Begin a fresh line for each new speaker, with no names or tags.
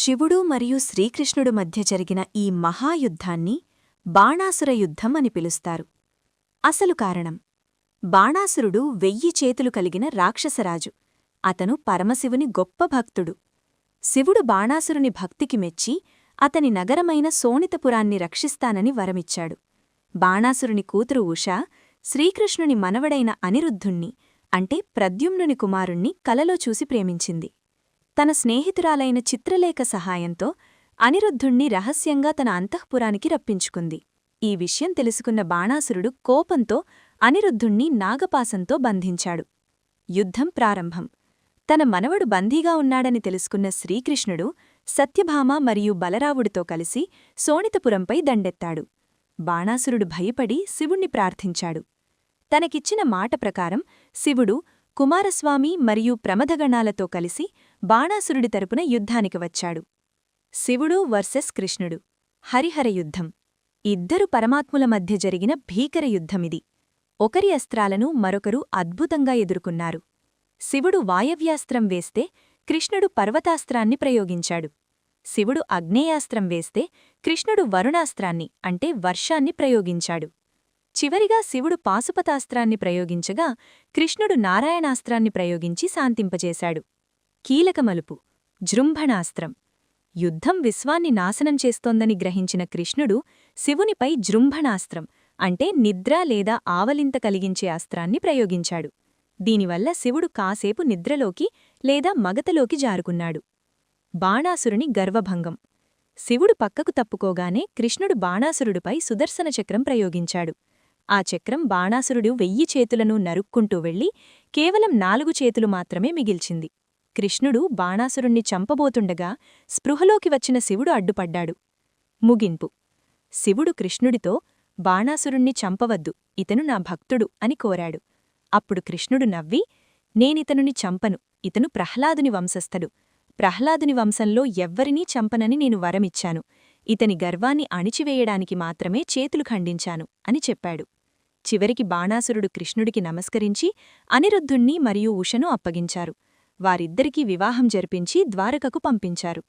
శివుడు మరియు శ్రీకృష్ణుడు మధ్య జరిగిన ఈ మహాయుద్ధాన్ని బాణాసుర యుద్ధం అని పిలుస్తారు. అసలు కారణం? బాణాసురుడు వెయ్యి చేతులు కలిగిన రాక్షసరాజు. అతను పరమశివుని గొప్ప భక్తుడు. శివుడు బాణాసురుని భక్తికి మెచ్చి అతని నగరమైన సోనితపురాన్ని రక్షిస్తానని వరమిచ్చాడు. బాణాసురుని కూతురు ఉషా శ్రీకృష్ణుని మనవడైన అనిరుద్ధుణ్ణి అంటే ప్రద్యుమ్నుని కుమారుణ్ణి కలలో చూసి ప్రేమించింది. తన స్నేహితురాలైన చిత్రలేఖ సహాయంతో అనిరుద్ధుణ్ణి రహస్యంగా తన అంతఃపురానికి రప్పించుకుంది. ఈ విషయం తెలుసుకున్న బాణాసురుడు కోపంతో అనిరుద్ధుణ్ణి నాగపాసంతో బంధించాడు. యుద్ధం ప్రారంభం. తన మనవడు బందీగా ఉన్నాడని తెలుసుకున్న శ్రీకృష్ణుడు సత్యభామ మరియు బలరావుడితో కలిసి సోణితపురంపై దండెత్తాడు. బాణాసురుడు భయపడి శివుణ్ణి ప్రార్థించాడు. తనకిచ్చిన మాట ప్రకారం శివుడు కుమారస్వామి మరియు ప్రమథగణాలతో కలిసి బాణాసురుడి తరపున యుద్ధానికి వచ్చాడు. శివుడు వర్సెస్ కృష్ణుడు. హరిహర యుద్ధం. ఇద్దరు పరమాత్ముల మధ్య జరిగిన భీకర యుద్ధమిది. ఒకరి అస్త్రాలను మరొకరు అద్భుతంగా ఎదుర్కొన్నారు. శివుడు వాయవ్యాస్త్రం వేస్తే కృష్ణుడు పర్వతాస్త్రాన్ని ప్రయోగించాడు. శివుడు అగ్నేయాస్త్రం వేస్తే కృష్ణుడు వరుణాస్త్రాన్ని అంటే వర్షాన్ని ప్రయోగించాడు. చివరిగా శివుడు పాశుపతాస్త్రాన్ని ప్రయోగించగా కృష్ణుడు నారాయణాస్త్రాన్ని ప్రయోగించి శాంతింపజేశాడు. కీలకమలుపు జృంభణాస్త్రం. యుద్ధం విశ్వాన్ని నాశనం చేస్తోందని గ్రహించిన కృష్ణుడు శివునిపై జృంభణాస్త్రం అంటే నిద్ర లేదా ఆవలింత కలిగించే అస్త్రాన్ని ప్రయోగించాడు. దీనివల్ల శివుడు కాసేపు నిద్రలోకి లేదా మగతలోకి జారుకున్నాడు. బాణాసురుని గర్వభంగం. శివుడు పక్కకు తప్పుకోగానే కృష్ణుడు బాణాసురుడిపై సుదర్శన చక్రం ప్రయోగించాడు. ఆ చక్రం బాణాసురుడు వెయ్యి చేతులను నరుక్కుంటూ వెళ్ళి కేవలం నాలుగు చేతులు మాత్రమే మిగిల్చింది. కృష్ణుడు బాణాసురుణ్ణి చంపబోతుండగా స్పృహలోకి వచ్చిన శివుడు అడ్డుపడ్డాడు. ముగింపు. శివుడు కృష్ణుడితో బాణాసురుణ్ణి చంపవద్దు ఇతను నా భక్తుడు అని కోరాడు. అప్పుడు కృష్ణుడు నవ్వి నేనితనుని చంపను ఇతను ప్రహ్లాదుని వంశస్థడు. ప్రహ్లాదుని వంశంలో ఎవ్వరినీ చంపనని నేను వరమిచ్చాను. ఇతని గర్వాన్ని అణిచివేయడానికి మాత్రమే చేతులు ఖండించాను అని చెప్పాడు. చివరికి బాణాసురుడు కృష్ణుడికి నమస్కరించి అనిరుద్ధుణ్ణి మరియు ఉషను అప్పగించారు. వారిద్దరికీ వివాహం జరిపించి ద్వారకకు పంపించారు.